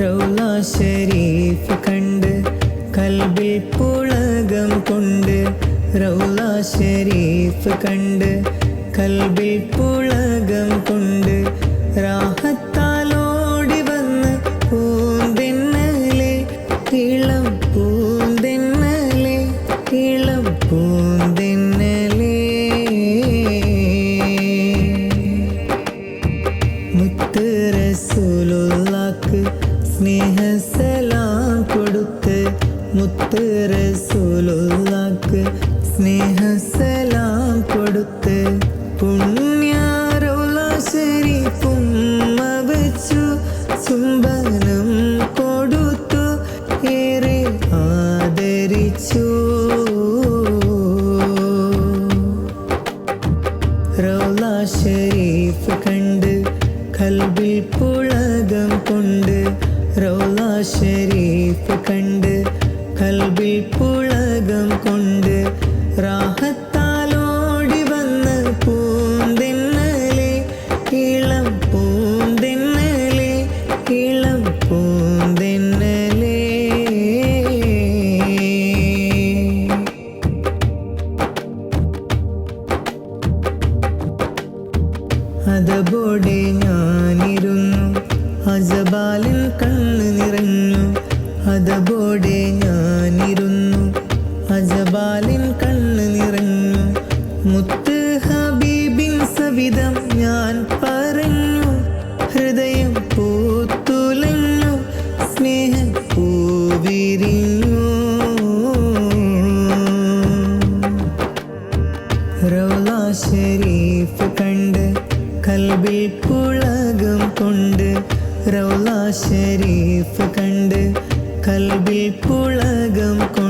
റൗല ഷരീഫ് കണ്ട് കൽബിൽ പുളകം കൊണ്ട് റൗല ഷരീഫ് കണ്ട് കൽബിൽ പുളകം കൊണ്ട് രാഹത്താലോടി വന്ന് പൂന്തിന്നലെ ഇളം പൂന്തിന്നലെ ഇളം പൂന്തിന്നലെ. മുത്ത് റസൂലുള്ളാക്ക് റസൂലുള്ളാക്ക് സ്നേഹസലാം കൊടുത്ത് പുണ്യാരോള ശരീഫും വെച്ചു ചുംബനം കൊടുത്തു ഏറെ ആദരിച്ചു. റൗല ഷരീഫ് കണ്ട് കൽബിൽ പുളകം കൊണ്ട് റൗല ഷരീഫ് കണ്ട് കൽബിൽ പുളകം കൊണ്ട് റാഹത്താലോടി വന്ന് പൂന്തിന്നലെ ഇളം പൂന്തിന്നലെ ഇളം പൂന്തിന്നലെ. അതബോടെ ഞാനിരുന്നു അജബാലിൻ കണ്ണ് അജബാലിൻ കണ്ണ് നിറഞ്ഞു. മുത്ത് ഹബീബിൻ സവിധം ഞാൻ പറഞ്ഞു. ഹൃദയം പൂത്തുലഞ്ഞു. സ്നേഹ പൂവിരിഞ്ഞു. റൗല ഷരീഫ് കണ്ട് കൽബിൽ പുളകം കൊണ്ട്. റൗല ഷരീഫ് കണ്ട് കൽബിൽ പുളകം കൊണ്ട്.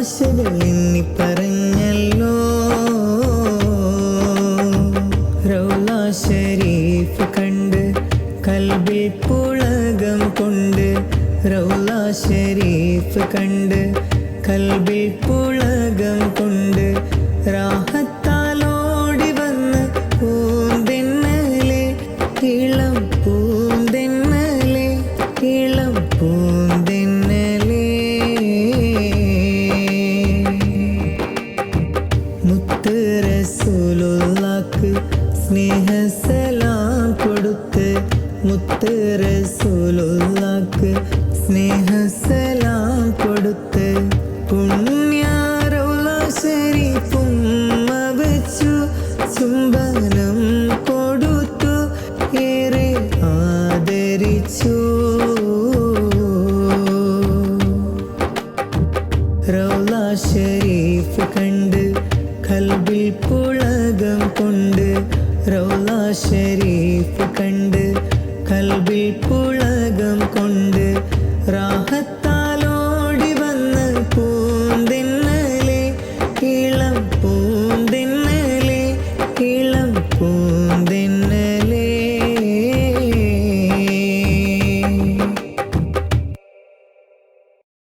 ആശകൾ എണ്ണി പറഞ്ഞല്ലോ. റൗല ഷരീഫ് കണ്ട് കൽബിൽ പുളകം കൊണ്ട് റൗല ഷരീഫ് കണ്ട് കൽബിൽ റസൂലുള്ളാക്ക് സ്നേഹസലാം കൊടുത്ത് മുത്ത് റസൂലുള്ളാക്ക് സ്നേഹസലാം കൊടുത്ത് പുണ്യാരോള ശരീഫും ചുംബനം രാഗം കൊണ്ട് റൗല ഷരീഫ് കണ്ട് കൽബിൽ പുളകം കൊണ്ട് റാഹത്താലോടി വന്ന് പൂന്തിന്നലെ ഇളം പൂന്തിന്നലെ ഇളം പൂന്തി